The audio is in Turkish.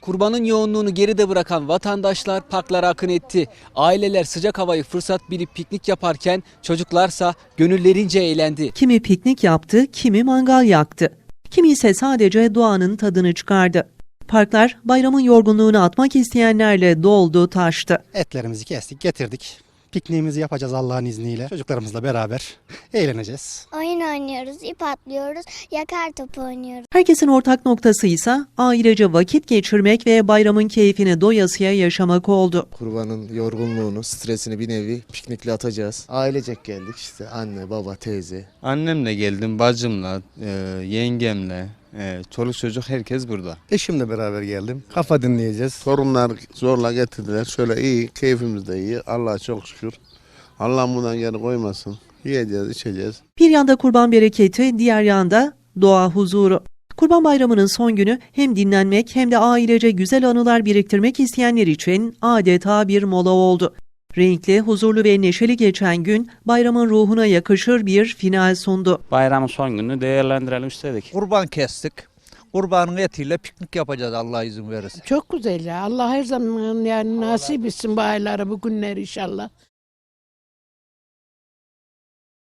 Kurbanın yoğunluğunu geride bırakan vatandaşlar parklara akın etti. Aileler sıcak havayı fırsat bilip piknik yaparken çocuklarsa gönüllerince eğlendi. Kimi piknik yaptı, kimi mangal yaktı. Kimi ise sadece doğanın tadını çıkardı. Parklar bayramın yorgunluğunu atmak isteyenlerle doldu taştı. Etlerimizi kestik, getirdik. Pikniğimizi yapacağız Allah'ın izniyle. Çocuklarımızla beraber eğleneceğiz. Oyun oynuyoruz, ip atlıyoruz, yakar topu oynuyoruz. Herkesin ortak noktası ise ailece vakit geçirmek ve bayramın keyfini doyasıya yaşamak oldu. Kurbanın yorgunluğunu, stresini bir nevi piknikle atacağız. Ailecek geldik işte anne, baba, teyze. Annemle geldim, bacımla, e, yengemle, e, çoluk çocuk herkes burada. Eşimle beraber geldim. Kafa dinleyeceğiz. Torunlar zorla getirdiler. Şöyle iyi, keyfimiz de iyi. Allah'a çok şükür. Allah bundan geri koymasın. Yiyeceğiz, içeceğiz. Bir yanda kurban bereketi, diğer yanda doğa huzuru. Kurban Bayramı'nın son günü hem dinlenmek hem de ailece güzel anılar biriktirmek isteyenler için adeta bir mola oldu. Renkli, huzurlu ve neşeli geçen gün bayramın ruhuna yakışır bir final sundu. bayramın son gününü değerlendirelim istedik. Kurban kestik. Kurbanın etiyle piknik yapacağız Allah izin verirse. Çok güzel ya. Allah her zaman yani nasip etsin bu ayları, bu günleri inşallah.